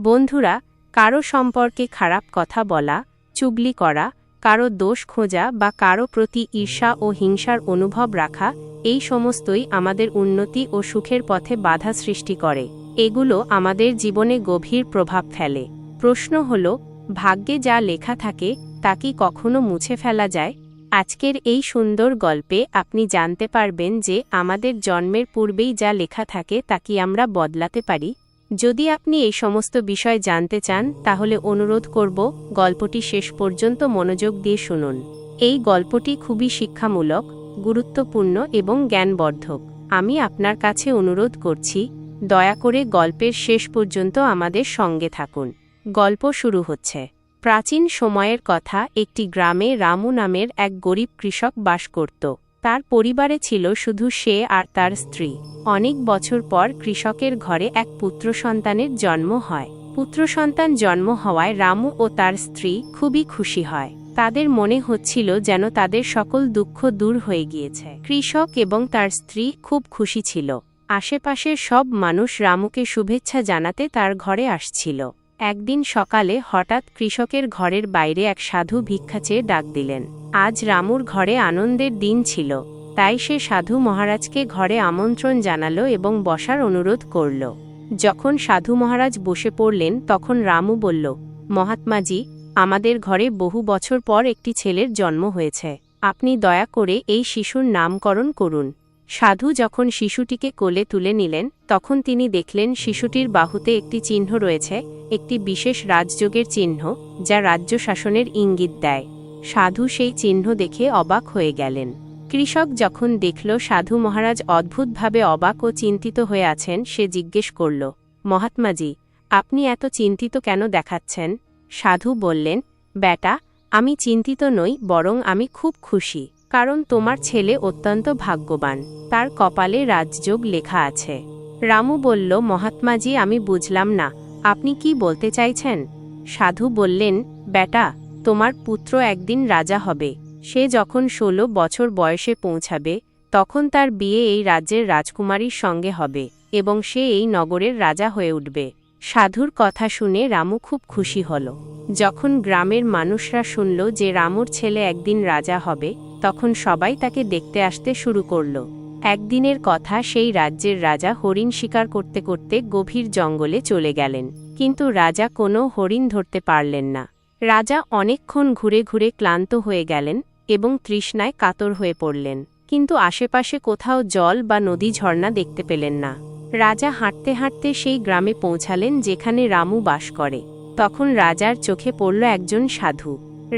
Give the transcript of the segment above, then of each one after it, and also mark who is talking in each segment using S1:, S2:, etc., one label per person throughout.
S1: বন্ধুরা, কারও সম্পর্কে খারাপ কথা বলা, চুগলি করা, কারও দোষ খোঁজা বা কারও প্রতি ঈর্ষা ও হিংসার অনুভব রাখা, এই সমস্তই আমাদের উন্নতি ও সুখের পথে বাধা সৃষ্টি করে। এগুলো আমাদের জীবনে গভীর প্রভাব ফেলে। প্রশ্ন হল, ভাগ্যে যা লেখা থাকে, তা কি কখনো মুছে ফেলা যায়? আজকের এই সুন্দর গল্পে আপনি জানতে পারবেন যে আমাদের জন্মের পূর্বেই যা লেখা থাকে, তা কি আমরা বদলাতে পারি? যদি আপনি এই সমস্ত বিষয় জানতে চান, তাহলে অনুরোধ করব, গল্পটি শেষ পর্যন্ত মনোযোগ দিয়ে শুনুন। এই গল্পটি খুবই শিক্ষামূলক, গুরুত্বপূর্ণ এবং জ্ঞানবর্ধক। আমি আপনার কাছে অনুরোধ করছি, দয়া করে গল্পের শেষ পর্যন্ত আমাদের সঙ্গে থাকুন। গল্প শুরু হচ্ছে। প্রাচীন সময়ের কথা, একটি গ্রামে রামু নামের এক গরিব কৃষক বাস করত। তার পরিবারে ছিল শুধু সে আর তার স্ত্রী। অনেক বছর পর কৃষকের ঘরে এক পুত্র সন্তানের জন্ম হয়। পুত্র সন্তান জন্ম হওয়ায় রামু ও তার স্ত্রী খুবই খুশি হয়। তাদের মনে হচ্ছিল যেন তাদের সকল দুঃখ দূর হয়ে গিয়েছে। কৃষক এবং তার স্ত্রী খুব খুশি ছিল। আশেপাশের সব মানুষ রামুকে শুভেচ্ছা জানাতে তার ঘরে আসছিল। একদিন সকালে হঠাৎ কৃষকের ঘরের বাইরে এক সাধু ভিক্ষা চেয়ে ডাক দিলেন। আজ রামুর ঘরে আনন্দের দিন ছিল, তাই সে সাধু মহারাজকে ঘরে আমন্ত্রণ জানালো এবং বসার অনুরোধ করল। যখন সাধু মহারাজ বসে পড়লেন, তখন রামু বলল, মহাত্মাজি, আমাদের ঘরে বহু বছর পর একটি ছেলের জন্ম হয়েছে। আপনি দয়া করে এই শিশুর নামকরণ করুন। সাধু যখন শিশুটিকে কোলে তুলে নিলেন, তখন তিনি দেখলেন শিশুটির বাহুতে একটি চিহ্ন রয়েছে, একটি বিশেষ রাজযোগের চিহ্ন, যা রাজ্য শাসনের ইঙ্গিত দেয়। সাধু সেই চিহ্ন দেখে অবাক হয়ে গেলেন। কৃষক যখন দেখল সাধু মহারাজ অদ্ভুতভাবে অবাক ও চিন্তিত হয়ে আছেন, সে জিজ্ঞেস করল, মহাত্মাজি, আপনি এত চিন্তিত কেন দেখাচ্ছেন? সাধু বললেন বেটা আমি চিন্তিত নই, বরং আমি খুব খুশি, কারণ তোমার ছেলে অত্যন্ত ভাগ্যবান, তার কপালে রাজযোগ লেখা আছে। রামু বলল, মহাত্মাজি, আমি বুঝলাম না, আপনি কি বলতে চাইছেন? সাধু বললেন বেটা তোমার পুত্র একদিন রাজা হবে। সে যখন ষোলো বছর বয়সে পৌঁছাবে, তখন তার বিয়ে এই রাজ্যের রাজকুমারীর সঙ্গে হবে এবং সে এই নগরের রাজা হয়ে উঠবে। সাধুর কথা শুনে রামু খুব খুশি হল। যখন গ্রামের মানুষরা শুনল যে রামুর ছেলে একদিন রাজা হবে, তখন সবাই তাকে দেখতে আসতে শুরু করল। একদিনের কথা সেই রাজ্যের রাজা হরিণ শিকার করতে করতে গভীর জঙ্গলে চলে গেলেন, কিন্তু রাজা কোনো হরিণ ধরতে পারলেন না। রাজা অনেকক্ষণ ঘুরে ঘুরে ক্লান্ত হয়ে গেলেন এবং তৃষ্ণায় কাতর হয়ে পড়লেন, কিন্তু আশেপাশে কোথাও জল বা নদী ঝর্ণা দেখতে পেলেন না। রাজা হাঁটতে হাঁটতে সেই গ্রামে পৌঁছালেন যেখানে রামু বাস করে। তখন রাজার চোখে পড়ল একজন সাধু।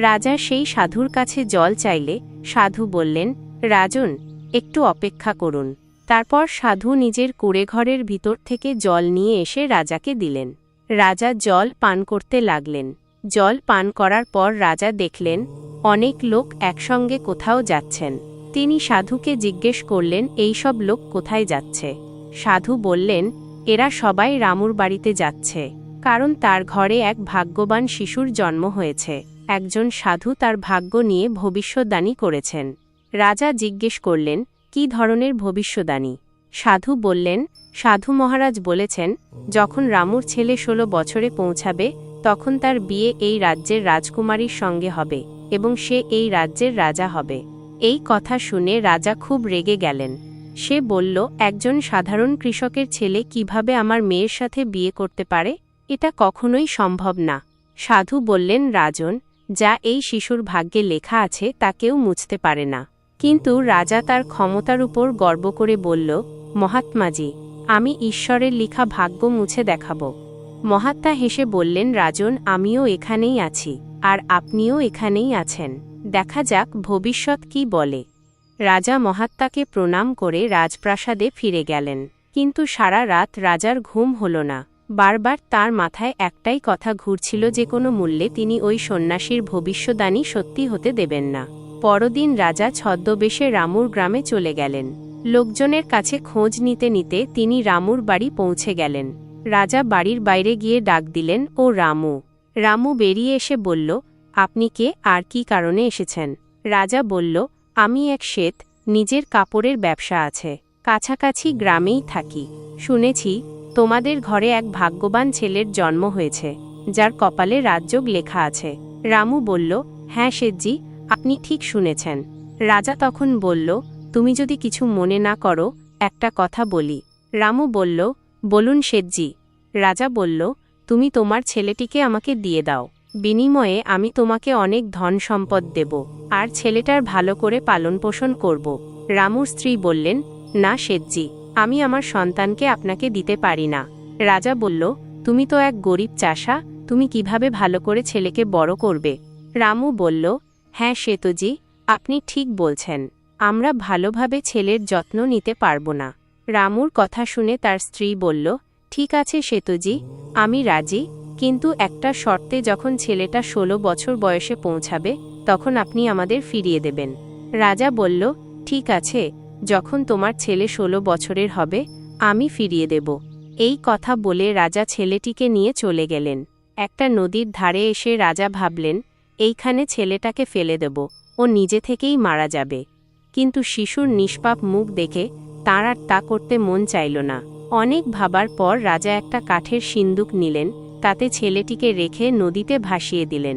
S1: রাজা সেই সাধুর কাছে জল চাইলে সাধু বললেন, রাজন, একটু অপেক্ষা করুন। তারপর সাধু নিজের কুড়েঘরের ভিতর থেকে জল নিয়ে এসে রাজাকে দিলেন। রাজা জল পান করতে লাগলেন। জল পান করার পর রাজা দেখলেন, অনেক লোক একসঙ্গে কোথাও যাচ্ছেন। তিনি সাধুকে জিজ্ঞেস করলেন, এই সব লোক কোথায় যাচ্ছে? সাধু বললেন, এরা সবাই রামুর বাড়িতে যাচ্ছে, কারণ তার ঘরে এক ভাগ্যবান শিশুর জন্ম হয়েছে। একজন সাধু তার ভাগ্য নিয়ে ভবিষ্যদ্বাণী করেছেন। রাজা জিজ্ঞেস করলেন, কি ধরনের ভবিষ্যদ্বাণী? সাধু বললেন, সাধু মহারাজ বলেছেন, যখন রামুর ছেলে ষোলো বছরে পৌঁছাবে তখন তার বিয়ে এই রাজ্যের রাজকুমারীর সঙ্গে হবে এবং সে এই রাজ্যের রাজা হবে। এই কথা শুনে রাজা খুব রেগে গেলেন। সে বলল, একজন সাধারণ কৃষকের ছেলে কীভাবে আমার মেয়ের সাথে বিয়ে করতে পারে? এটা কখনোই সম্ভব না। সাধু বললেন, রাজন, যা এই শিশুর ভাগ্যে লেখা আছে তা কেউ মুছতে পারে না। কিন্তু রাজা তার ক্ষমতার উপর গর্ব করে বলল, মহাত্মাজি, আমি ঈশ্বরের লিখা ভাগ্য মুছে দেখাব। মহাত্মা হেসে বললেন, রাজন, আমিও এখানেই আছি, আর আপনিও এখানেই আছেন। দেখা যাক ভবিষ্যৎ কি বলে। রাজা মহাত্মাকে প্রণাম করে রাজপ্রাসাদে ফিরে গেলেন। কিন্তু সারা রাত রাজার ঘুম হল না। বারবার তার মাথায় একটাই কথা ঘুরছিল যে কোনো মূল্যে তিনি ওই সন্ন্যাসীর ভবিষ্যদানী সত্যি হতে দেবেন না। পরদিন রাজা ছদ্মবেশে রামুর গ্রামে চলে গেলেন। লোকজনের কাছে খোঁজ নিতে নিতে তিনি রামুর বাড়ি পৌঁছে গেলেন। রাজা বাড়ির বাইরে গিয়ে ডাক দিলেন, ও রামু। রামু বেরিয়ে এসে বলল, আপনি কে আর কি কারণে এসেছেন? রাজা বলল, আমি এক শ্বেত, নিজের কাপড়ের ব্যবসা আছে, কাছাকাছি গ্রামেই থাকি। শুনেছি, তোমাদের ঘরে এক ভাগ্যবান ছেলের জন্ম হয়েছে, যার কপালে রাজযোগ লেখা আছে। রামু বলল হ্যাঁ শেঠজি, আপনি ঠিক শুনেছেন। রাজা তখন বলল, তুমি যদি কিছু মনে না করো, একটা কথা বলি। রামু বলল বলুন শেঠজি। রাজা বলল, তুমি তোমার ছেলেটিকে আমাকে দিয়ে দাও। বিনিময়ে আমি তোমাকে অনেক ধন সম্পদ দেব, আর ছেলেটার ভালো করে পালনপোষণ করব। রামুর স্ত্রী বললেন, না শেঠজি, আমি আমার সন্তানকে আপনাকে দিতে পারি না। রাজা বলল, তুমি তো এক গরিব চাষা, তুমি কীভাবে ভালো করে ছেলেকে বড় করবে? রামু বলল হ্যাঁ শ্বেতজি আপনি ঠিক বলছেন। আমরা ভালোভাবে ছেলের যত্ন নিতে পারব না। রামুর কথা শুনে তার স্ত্রী বলল, ঠিক আছে সেতুজি, আমি রাজি, কিন্তু একটা শর্তে যখন ছেলেটা ষোলো বছর বয়সে পৌঁছাবে, তখন আপনি আমাদের ফিরিয়ে দেবেন। রাজা বলল, ঠিক আছে, যখন তোমার ছেলে ষোলো বছরের হবে, আমি ফিরিয়ে দেব। এই কথা বলে রাজা ছেলেটিকে নিয়ে চলে গেলেন। একটা নদীর ধারে এসে রাজা ভাবলেন, এইখানে ছেলেটাকে ফেলে দেব, ও নিজে থেকেই মারা যাবে। কিন্তু শিশুর নিষ্পাপ মুখ দেখে তাঁর আর তা করতে মন চাইল না। অনেক ভাবার পর রাজা একটা কাঠের সিন্দুক নিলেন, তাতে ছেলেটিকে রেখে নদীতে ভাসিয়ে দিলেন।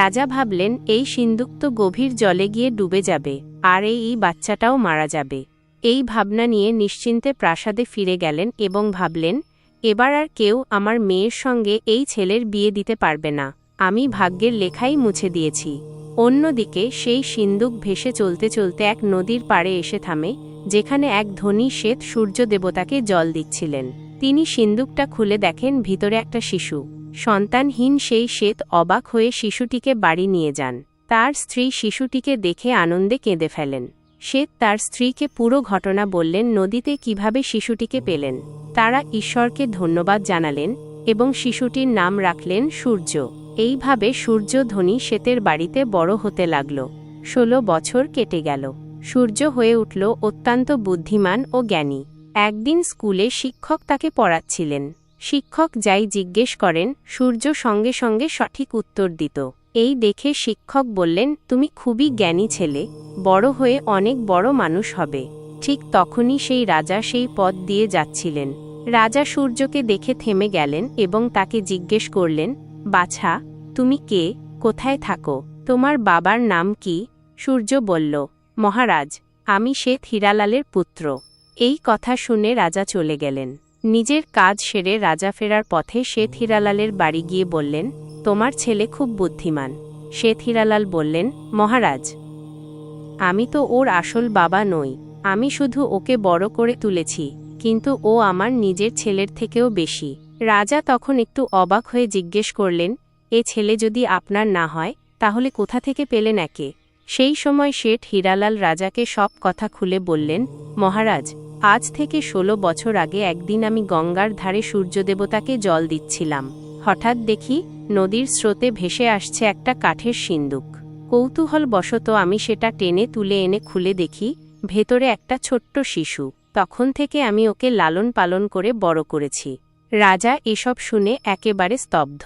S1: রাজা ভাবলেন, এই সিন্দুক তো গভীর জলে গিয়ে ডুবে যাবে, আর এই বাচ্চাটাও মারা যাবে। এই ভাবনা নিয়ে নিশ্চিন্তে প্রাসাদে ফিরে গেলেন এবং ভাবলেন, এবার আর কেউ আমার মেয়ের সঙ্গে এই ছেলের বিয়ে দিতে পারবে না, আমি ভাগ্যের লেখাই মুছে দিয়েছি। অন্যদিকে সেই সিন্দুক ভেসে চলতে চলতে এক নদীর পাড়ে এসে থামে যেখানে এক ধনী শ্বেত সূর্য দেবতাকে জল দিচ্ছিলেন। তিনি সিন্দুকটা খুলে দেখেন, ভিতরে একটা শিশু। সন্তানহীন সেই শ্বেত অবাক হয়ে শিশুটিকে বাড়ি নিয়ে যান। তার স্ত্রী শিশুটিকে দেখে আনন্দে কেঁদে ফেলেন। শ্বেত তার স্ত্রীকে পুরো ঘটনা বললেন, নদীতে কীভাবে শিশুটিকে পেলেন। তারা ঈশ্বরকে ধন্যবাদ জানালেন এবং শিশুটির নাম রাখলেন সূর্য। এইভাবে সূর্য সূর্যধ্বনি শ্বেতের বাড়িতে বড় হতে লাগল। ষোলো বছর কেটে গেল। সূর্য হয়ে উঠল অত্যন্ত বুদ্ধিমান ও জ্ঞানী। একদিন স্কুলে শিক্ষক তাকে পড়াচ্ছিলেন। শিক্ষক যাই জিজ্ঞেস করেন, সূর্য সঙ্গে সঙ্গে সঠিক উত্তর দিত। এই দেখে শিক্ষক বললেন, তুমি খুবই জ্ঞানী ছেলে, বড় হয়ে অনেক বড় মানুষ হবে। ঠিক তখনই সেই রাজা সেই পথ দিয়ে যাচ্ছিলেন। রাজা সূর্যকে দেখে থেমে গেলেন এবং তাকে জিজ্ঞেস করলেন, বাছা, তুমি কে? কোথায় থাকো? তোমার বাবার নাম কি? সূর্য বলল মহারাজ, আমি শ্বেত হীরালালের পুত্র। এই কথা শুনে রাজা চলে গেলেন। নিজের কাজ সেরে রাজা ফেরার পথে শ্বেত হীরালালের বাড়ি গিয়ে বললেন, তোমার ছেলে খুব বুদ্ধিমান। শ্বেত হীরালাল বললেন, মহারাজ, আমি তো ওর আসল বাবা নই। আমি শুধু ওকে বড় করে তুলেছি, কিন্তু ও আমার নিজের ছেলের থেকেও বেশি। রাজা তখন একটু অবাক হয়ে জিজ্ঞেস করলেন, এ ছেলে যদি আপনার না হয়, তাহলে কোথা থেকে পেলেন একে? সেই সময় শেঠ হীরালাল রাজাকে সব কথা খুলে বললেন, মহারাজ, আজ থেকে ষোলো বছর আগে একদিন আমি গঙ্গার ধারে সূর্যদেবতাকে জল দিচ্ছিলাম। হঠাৎ দেখি নদীর স্রোতে ভেসে আসছে একটা কাঠের সিন্দুক। কৌতূহল বশত আমি সেটা টেনে তুলে এনে খুলে দেখি, ভেতরে একটা ছোট্ট শিশু। তখন থেকে আমি ওকে লালন পালন করে বড় করেছি। রাজা এসব শুনে একেবারে স্তব্ধ।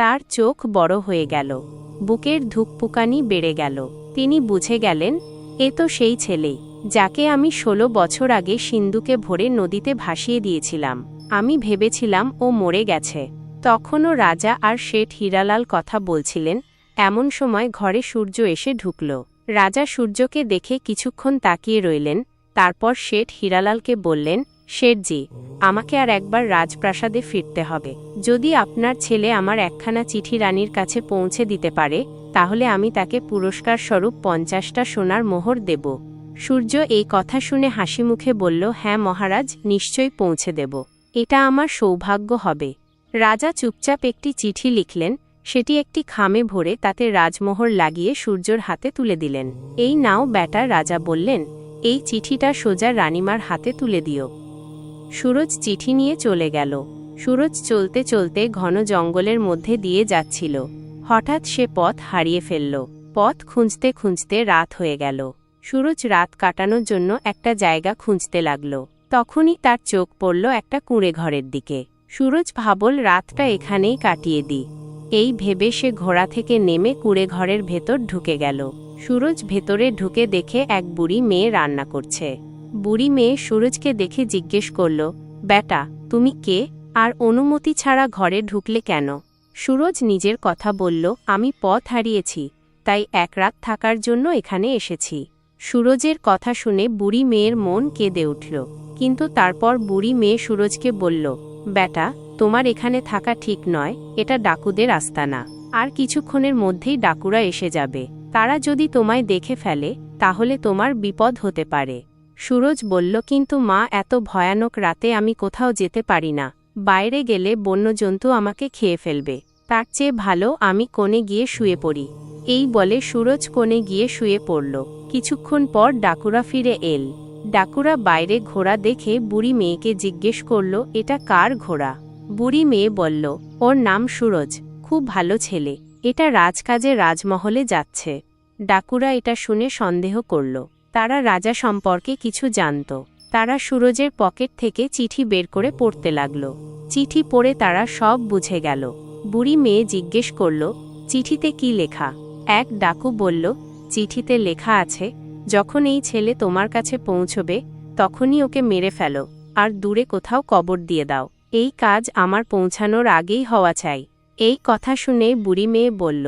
S1: তার চোখ বড় হয়ে গেল। বুকের ধুকপুকানি বেড়ে গেল। তিনি বুঝে গেলেন, এ তো সেই ছেলে, যাকে আমি ষোলো বছর আগে সিন্ধুকে ভরে নদীতে ভাসিয়ে দিয়েছিলাম। আমি ভেবেছিলাম ও মরে গেছে। তখনও রাজা আর শেঠ হীরালাল কথা বলছিলেন, এমন সময় ঘরে সূর্য এসে ঢুকল। রাজা সূর্যকে দেখে কিছুক্ষণ তাকিয়ে রইলেন, তারপর শেঠ হীরালালকে বললেন শেঠজি, আমাকে আর একবার রাজপ্রাসাদে ফিরতে হবে। যদি আপনার ছেলে আমার একখানা চিঠি রানীর কাছে পৌঁছে দিতে পারে, তাহলে আমি তাকে পুরস্কার স্বরূপ পঞ্চাশটা সোনার মোহর দেব। সূর্য এই কথা শুনে হাসি মুখে বলল হ্যাঁ মহারাজ নিশ্চয়ই পৌঁছে দেব। এটা আমার সৌভাগ্য হবে। রাজা চুপচাপ একটি চিঠি লিখলেন, সেটি একটি খামে ভরে তাতে রাজমোহর লাগিয়ে সূর্যর হাতে তুলে দিলেন। এই নাও ব্যাটা রাজা বললেন, এই চিঠিটা সোজা রানিমার হাতে তুলে দিও। সুরজ চিঠি নিয়ে চলে গেল। সুরজ চলতে চলতে ঘন জঙ্গলের মধ্যে দিয়ে যাচ্ছিল। হঠাৎ সে পথ হারিয়ে ফেলল। পথ খুঁজতে খুঁজতে রাত হয়ে গেল। সুরজ রাত কাটানোর জন্য একটা জায়গা খুঁজতে লাগল। তখনই তার চোখ পড়ল একটা কুঁড়ে ঘরের দিকে। সুরজ ভাবল, রাতটা এখানেই কাটিয়ে দি এই ভেবে সে ঘোড়া থেকে নেমে কুঁড়ে ঘরের ভেতর ঢুকে গেল। সুরজ ভেতরে ঢুকে দেখে এক বুড়ি মেয়ে রান্না করছে। বুড়ি মেয়ে সুরজকে দেখে জিজ্ঞেস করল বেটা তুমি কে? আর অনুমতি ছাড়া ঘরে ঢুকলে কেন? সুরজ নিজের কথা বলল, আমি পথ হারিয়েছি, তাই এক রাত থাকার জন্য এখানে এসেছি। সুরজের কথা শুনে বুড়ি মেয়ের মন কেঁদে উঠল, কিন্তু তারপর বুড়ি মেয়ে সুরজকে বলল বেটা তোমার এখানে থাকা ঠিক নয়, এটা ডাকুদের আস্তানা। আর কিছুক্ষণের মধ্যেই ডাকুরা এসে যাবে। তারা যদি তোমায় দেখে ফেলে, তাহলে তোমার বিপদ হতে পারে। সুরজ বলল, কিন্তু মা, এত ভয়ানক রাতে আমি কোথাও যেতে পারি না। বাইরে গেলে বন্যজন্তু আমাকে খেয়ে ফেলবে। তার চেয়ে ভালো আমি কোণে গিয়ে শুয়ে পড়ি। এই বলে সুরজ কোণে গিয়ে শুয়ে পড়ল। কিছুক্ষণ পর ডাকুরা ফিরে এল। ডাকুরা বাইরে ঘোড়া দেখে বুড়ি মেয়েকে জিজ্ঞেস করল, এটা কার ঘোড়া? বুড়ি মেয়ে বলল, ওর নাম সুরজ, খুব ভালো ছেলে। এটা রাজকাজে রাজমহলে যাচ্ছে। ডাকুরা এটা শুনে সন্দেহ করল। তারা রাজা সম্পর্কে কিছু জানত। তারা সুরজের পকেট থেকে চিঠি বের করে পড়তে লাগল। চিঠি পড়ে তারা সব বুঝে গেল। বুড়ি মেয়ে জিজ্ঞেস করল, চিঠিতে কি লেখা? এক ডাকু বলল, চিঠিতে লেখা আছে, যখন এই ছেলে তোমার কাছে পৌঁছবে, তখনই ওকে মেরে ফেলো, আর দূরে কোথাও কবর দিয়ে দাও। এই কাজ আমার পৌঁছানোর আগেই হওয়া চাই। এই কথা শুনে বুড়ি মেয়ে বলল,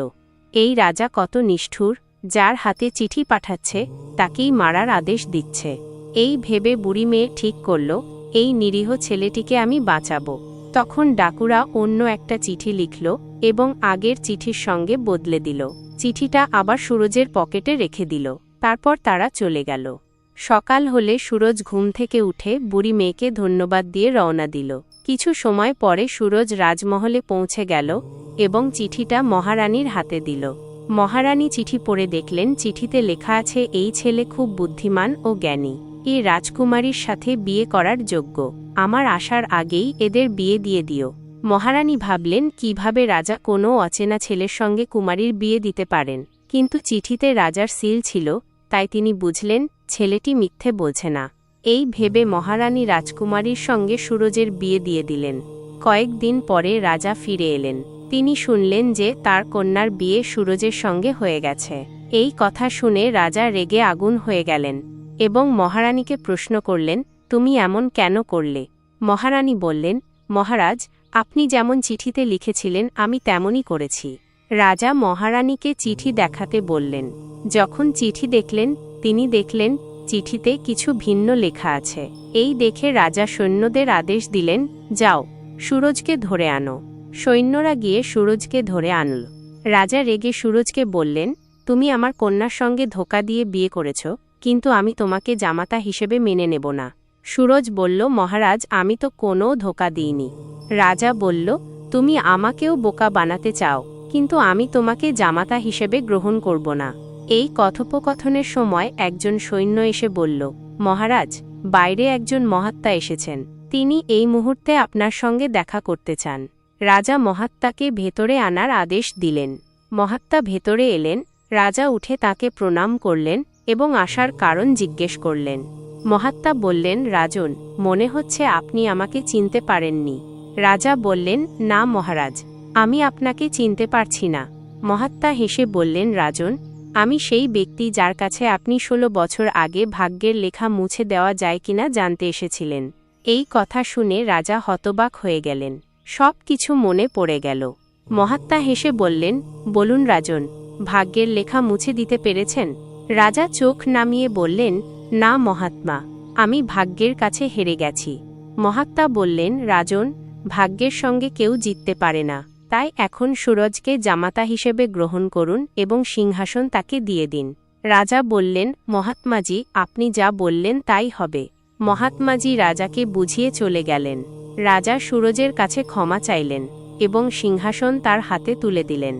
S1: এই রাজা কত নিষ্ঠুর যার হাতে চিঠি পাঠাচ্ছে, তাকেই মারার আদেশ দিচ্ছে। এই ভেবে বুড়ি মেয়ে ঠিক করল, এই নিরীহ ছেলেটিকে আমি বাঁচাবো। তখন ডাকুরা অন্য একটা চিঠি লিখল এবং আগের চিঠির সঙ্গে বদলে দিল। চিঠিটা আবার সুরজের পকেটে রেখে দিল। তারপর তারা চলে গেল। সকাল হলে সুরজ ঘুম থেকে উঠে বুড়ি মেয়েকে ধন্যবাদ দিয়ে রওনা দিল। কিছু সময় পরে সুরজ রাজমহলে পৌঁছে গেল এবং চিঠিটা মহারানীর হাতে দিল। মহারানী চিঠি পড়ে দেখলেন, চিঠিতে লেখা আছে, এই ছেলে খুব বুদ্ধিমান ও জ্ঞানী। এ রাজকুমারীর সাথে বিয়ে করার যোগ্য। আমার আসার আগেই এদের বিয়ে দিয়ে দিও। মহারানী ভাবলেন, কীভাবে রাজা কোনো অচেনা ছেলের সঙ্গে কুমারীর বিয়ে দিতে পারেন? কিন্তু চিঠিতে রাজার সিল ছিল, তাই তিনি বুঝলেন, ছেলেটি মিথ্যে বোঝে না। এই ভেবে মহারানী রাজকুমারীর সঙ্গে সুরজের বিয়ে দিয়ে দিলেন। কয়েকদিন পরে রাজা ফিরে এলেন। তিনি শুনলেন যে তার কন্যার বিয়ে সুরজের সঙ্গে হয়ে গেছে। এই কথা শুনে রাজা রেগে আগুন হয়ে গেলেন এবং মহারানীকে প্রশ্ন করলেন, তুমি এমন কেন করলে? মহারানী বললেন, মহারাজ, আপনি যেমন চিঠিতে লিখেছিলেন, আমি তেমনই করেছি। রাজা মহারানীকে চিঠি দেখাতে বললেন। যখন চিঠি দেখলেন, তিনি দেখলেন, চিঠিতে কিছু ভিন্ন লেখা আছে। এই দেখে রাজা সৈন্যদের আদেশ দিলেন, যাও, সুরজকে ধরে আনো। সৈন্যরা গিয়ে সুরজকে ধরে আনল। রাজা রেগে সুরজকে বললেন, তুমি আমার কন্যার সঙ্গে ধোকা দিয়ে বিয়ে করেছ, কিন্তু আমি তোমাকে জামাতা হিসেবে মেনে নেব না। সুরজ বলল, মহারাজ, আমি তো কোনো ধোকা দিইনি। রাজা বলল, তুমি আমাকেও বোকা বানাতে চাও, কিন্তু আমি তোমাকে জামাতা হিসেবে গ্রহণ করব না। এই কথোপকথনের সময় একজন সৈন্য এসে বলল, মহারাজ, বাইরে একজন মহাত্মা এসেছেন। তিনি এই মুহূর্তে আপনার সঙ্গে দেখা করতে চান। রাজা মহাত্মাকে ভেতরে আনার আদেশ দিলেন। মহাত্মা ভেতরে এলেন, রাজা উঠে তাকে প্রণাম করলেন এবং আসার কারণ জিজ্ঞেস করলেন। মহাত্মা বললেন, রাজন, মনে হচ্ছে আপনি আমাকে চিনতে পারেননি। রাজা বললেন, না মহারাজ, আমি আপনাকে চিনতে পারছি না। মহাত্মা হেসে বললেন, রাজন, আমি সেই ব্যক্তি যার কাছে আপনি ষোলো বছর আগে ভাগ্যের লেখা মুছে দেওয়া যায় কিনা জানতে এসেছিলেন। এই কথা শুনে রাজা হতবাক হয়ে গেলেন। সব কিছু মনে পড়ে গেল। মহাত্মা হেসে বললেন, বলুন রাজন, ভাগ্যের লেখা মুছে দিতে পেরেছেন? রাজা চোখ নামিয়ে বললেন, না মহাত্মা, আমি ভাগ্যের কাছে হেরে গেছি। মহাত্মা বললেন, রাজন, ভাগ্যের সঙ্গে কেউ জিততে পারে না। তাই এখন সুরজকে জামাতা হিসেবে গ্রহণ করুন এবং সিংহাসন তাকে দিয়ে দিন। রাজা বললেন, মহাত্মাজি, আপনি যা বললেন তাই হবে। মহাত্মাজি রাজাকে বুঝিয়ে চলে গেলেন। রাজা সুরজের কাছে ক্ষমা চাইলেন এবং সিংহাসন তার হাতে তুলে দিলেন।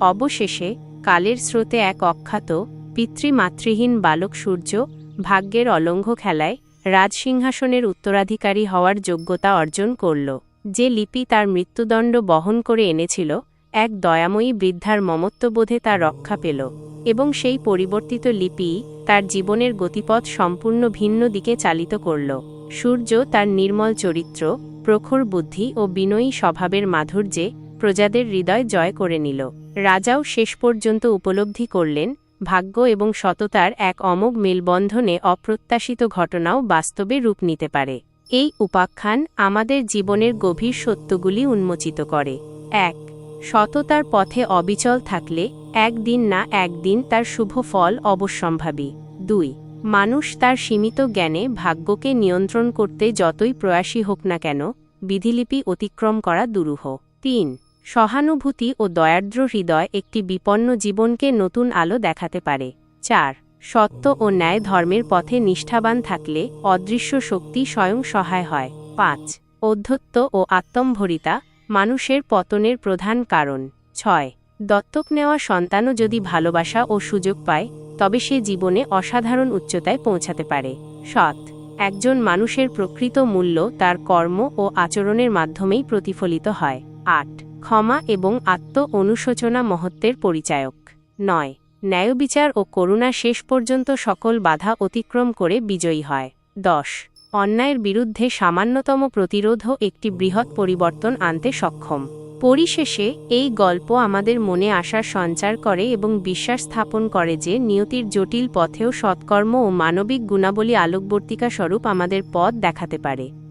S1: অবশেষে কালের স্রোতে এক অখ্যাত, পিতৃমাতৃহীন বালক সূর্য ভাগ্যের অলঙ্ঘ খেলায় রাজসিংহাসনের উত্তরাধিকারী হওয়ার যোগ্যতা অর্জন করল, যে লিপি তার মৃত্যুদণ্ড বহন করে এনেছিল, এক দয়াময়ী বৃদ্ধার মমত্ববোধে তার রক্ষা পেল এবং সেই পরিবর্তিত লিপি তার জীবনের গতিপথ সম্পূর্ণ ভিন্ন দিকে চালিত করল। সূর্য তার নির্মল চরিত্র, প্রখর বুদ্ধি ও বিনয়ী স্বভাবের মাধুর্যে প্রজাদের হৃদয় জয় করে নিল। রাজাও শেষ পর্যন্ত উপলব্ধি করলেন, ভাগ্য এবং সততার এক অমোঘ মেলবন্ধনে অপ্রত্যাশিত ঘটনাও বাস্তবে রূপ নিতে পারে। এই উপাখ্যান আমাদের জীবনের গভীর সত্যগুলি উন্মোচিত করে। এক, সততার পথে অবিচল থাকলে একদিন না একদিন তার শুভ ফল অবশ্যম্ভাবী। দুই মানুষ তার সীমিত জ্ঞানে ভাগ্যকে নিয়ন্ত্রণ করতে যতই প্রয়াসী হোক না কেন, বিধিলিপি অতিক্রম করা দুরূহ। তিন, সহানুভূতি ও দয়ার্দ্র হৃদয় একটি বিপন্ন জীবনকে নতুন আলো দেখাতে পারে। চার, সত্য ও ন্যায় ধর্মের পথে নিষ্ঠাবান থাকলে অদৃশ্য শক্তি স্বয়ং সহায় হয়। পাঁচ অধ্যত্ত ও আত্মম্ভরিতা মানুষের পতনের প্রধান কারণ। ছয় দত্তক নেওয়া সন্তানও যদি ভালোবাসা ও সুযোগ পায়, তবে সে জীবনে অসাধারণ উচ্চতায় পৌঁছাতে পারে। সৎ। একজন মানুষের প্রকৃত মূল্য তার কর্ম ও আচরণের মাধ্যমেই প্রতিফলিত হয়। আট। ক্ষমা এবং আত্ম অনুশোচনা মহত্বের পরিচায়ক। নয়। ন্যায়বিচার ও করুণা শেষ পর্যন্ত সকল বাধা অতিক্রম করে বিজয়ী হয়। দশ। অন্যায়ের বিরুদ্ধে সামান্যতম প্রতিরোধও একটি বৃহৎ পরিবর্তন আনতে সক্ষম। পরিশেষে এই গল্প আমাদের মনে আশার সঞ্চার করে এবং বিশ্বাস স্থাপন করে যে নিয়তির জটিল পথেও সৎকর্ম ও মানবিক গুণাবলী আলোকবর্তিকা স্বরূপ আমাদের পথ দেখাতে পারে।